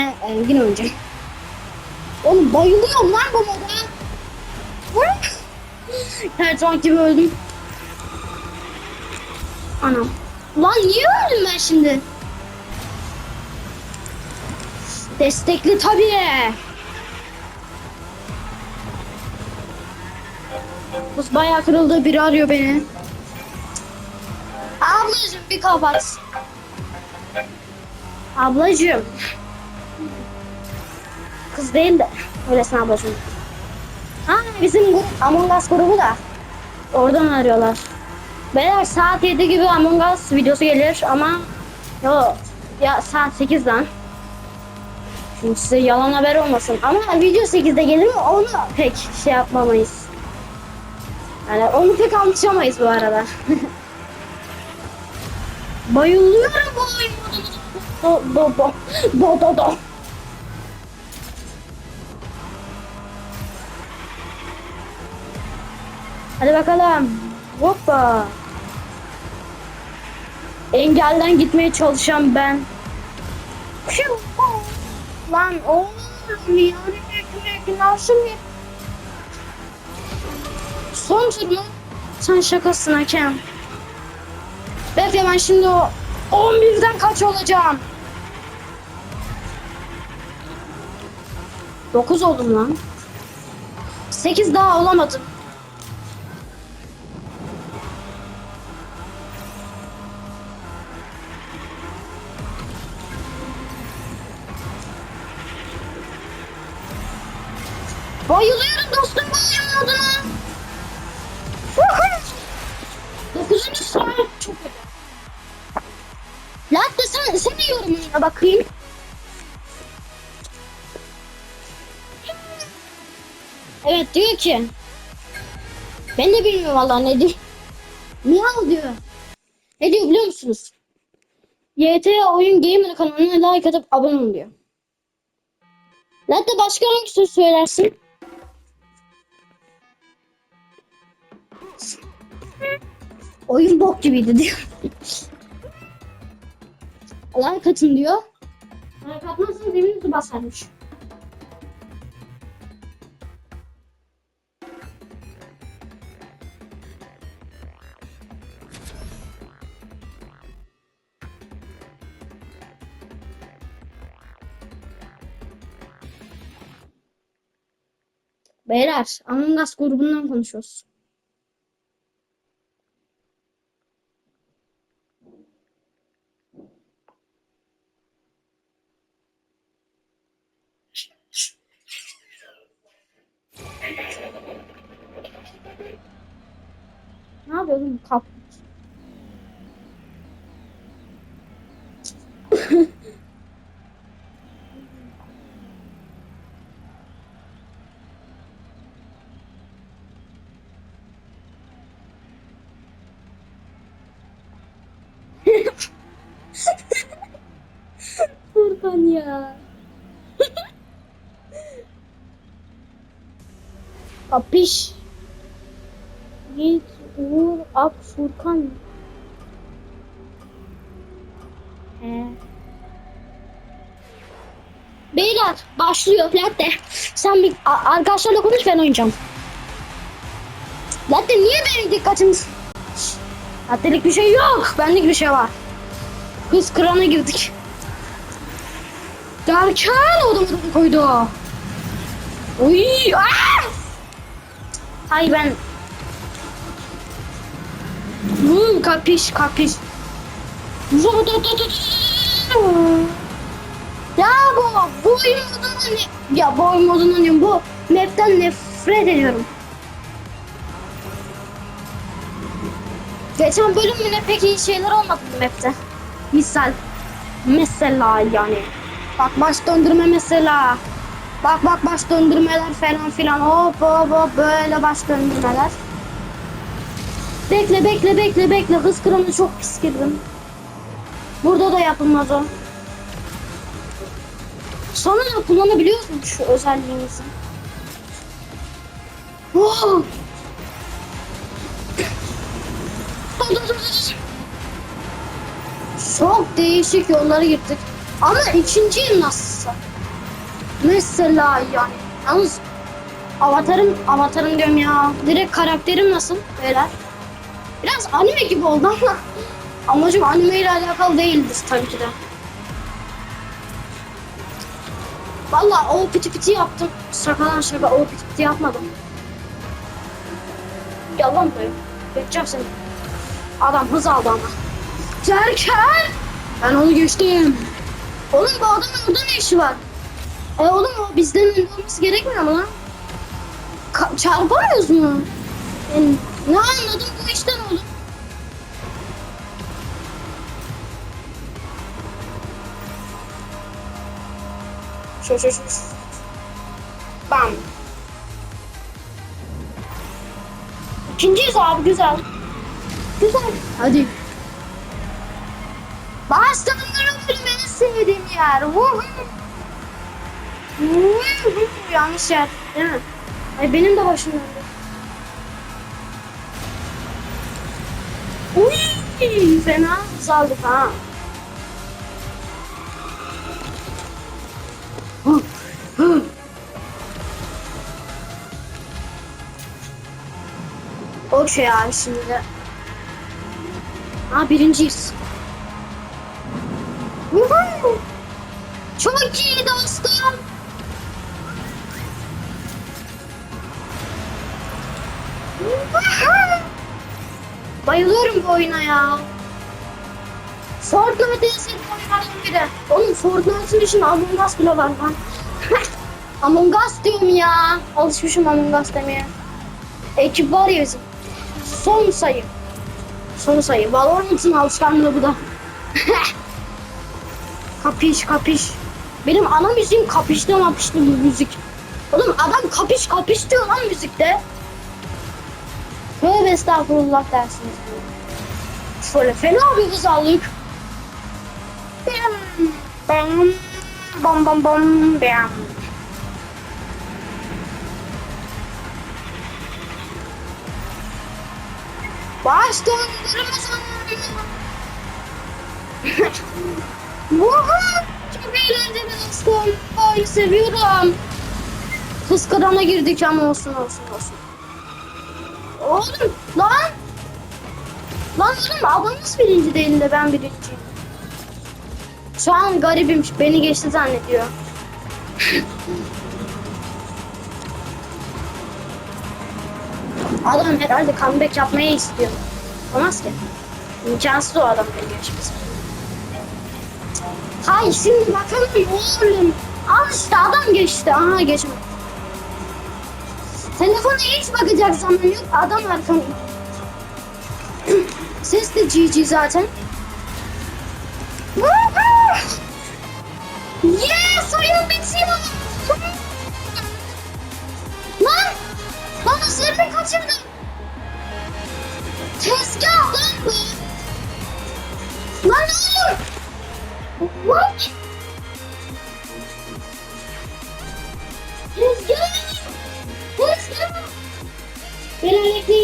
Engin önce. Oğlum bayılıyorum lan bu moda. Her zaman gibi öldüm. Anam. Lan niye öldüm ben şimdi? Destekli tabii. Buz bayağı kırıldı. Biri arıyor beni. Ablacığım bir kapat. Ablacığım. Kız değil de. Öylesine ablacığım. Ha bizim grup Among Us grubu da. Oradan arıyorlar. Beyler saat 7 gibi Among Us videosu gelir ama yo ya saat 8'den. Şimdi size yalan haber olmasın. Ama video 8'de gelir mi onu pek şey yapmamayız. Yani onu pek anlaşamayız bu arada. Bayılıyorum bu oyun Do do do do do do. Hadi bakalım. Hoppa. Engelden gitmeye çalışan ben. Şu lan oğlum yani nasıl bir Son mu? Sen şakasın hakem. Bekle ben şimdi o 11'den kaç olacağım? 9 oldum lan. 8 daha olamadım. Bayılıyorum dostum oyun moduna. Dokuzuncu saat çok. Latte sen, sen de yorumuna bakayım. Evet diyor ki. Ben de bilmiyorum valla ne diyor. Miyav diyor. Ne diyor biliyor musunuz? YT Oyun Gamer kanalına like atıp abone olun diyor. Latte başka hangi söz söylersin? Oyun bok gibiydi diyor. like atın diyor. Like atmazsanız evinizi basarmış. Beyler, Among Us grubundan konuşuyoruz. Ne yapıyordun kap? Furkan ya. Kapış. Git Uğur Ak Furkan. He. Beyler başlıyor Latte. Sen bir arkadaşlarla konuş ben oynayacağım. Latte niye benim dikkatim? Latte'lik bir şey yok. Benlik bir şey var. Hız kırana girdik. Derken odamı koydu. Oy! Aa! Hay ben Hmm, kapiş kapiş. Ya bu bu oyun? Ya bu oyun modundan diyorum bu map'ten nefret ediyorum. Geçen bölümüne pek iyi şeyler olmadı bu map'te. Misal. Mesela yani. Bak baş döndürme mesela. Bak bak baş döndürmeler falan filan. Hop hop hop böyle baş döndürmeler. Bekle bekle bekle bekle. Hız kırımı çok pis girdim. Burada da yapılmaz o. Sonra da kullanabiliyor musun şu özelliğimizi? Dur, dur, dur, dur. Çok değişik yollara gittik. Ama ikinci yıl nasılsa. Mesela yani. Yalnız avatarım, avatarım diyorum ya. Direkt karakterim nasıl beyler? Biraz anime gibi oldu ama amacım anime ile alakalı değildir tabii ki de. Valla o piti piti yaptım. Şakadan şaka o piti piti yapmadım. Yalan böyle. Bekeceğim seni. Adam hız aldı ama. Derken ben onu geçtim. Oğlum bu adamın orada ne işi var? E oğlum o bizden önde olması gerekmiyor mu lan? Ka- çarpamıyoruz mu? Yani ne anladım bu işten oğlum? Şu şu şu. Bam. İkinciyiz abi güzel. Güzel. Hadi. Baştanları benim en sevdiğim yer. Woohoo. Woohoo. Yanlış yer. Değil mi? Ay benim de başım döndü. Uy, fena saldık ha. Hı. Okey abi şimdi. Ha birinciyiz. Çok iyi dostum. Bayılıyorum bu oyuna ya. Fortnite en sevdiğim oyunlardan biri. Oğlum Fortnite'ın dışında Among Us bile var lan. Among Us diyorum ya. Alışmışım Among Us demeye. Ekip var ya bizim. Son sayı. Son sayı. Valorant'ın alışkanlığı bu da. kapış kapış. Benim ana müziğim kapıştı mapıştı bu müzik. Oğlum adam kapış kapış diyor lan müzikte. Tövbe estağfurullah dersiniz. Şöyle fena bir güzellik. Bam bam bam bam bam. Baş döndürme zamanı. Woohoo! Çok eğlenceli dostum. Ay seviyorum. Kız kırana girdik ama olsun olsun olsun. Oğlum lan. Lan oğlum nasıl birinci değil de ben birinciyim. Şu an garibim beni geçti zannediyor. adam herhalde comeback yapmayı istiyor. Olmaz ki. İmkansız o adam beni geçmesi. Hayır şimdi bakalım oğlum. Al işte adam geçti. Aha geçmedi. Telefona hiç bakacak zaman yok. Adam arkamda. Ses de GG zaten. Yes! Oyun bitiyor! Lan! Lan üzerine kaçırdım. Tezgah lan bu. Lan Tezgah! Tezgah! Beni bekleyin.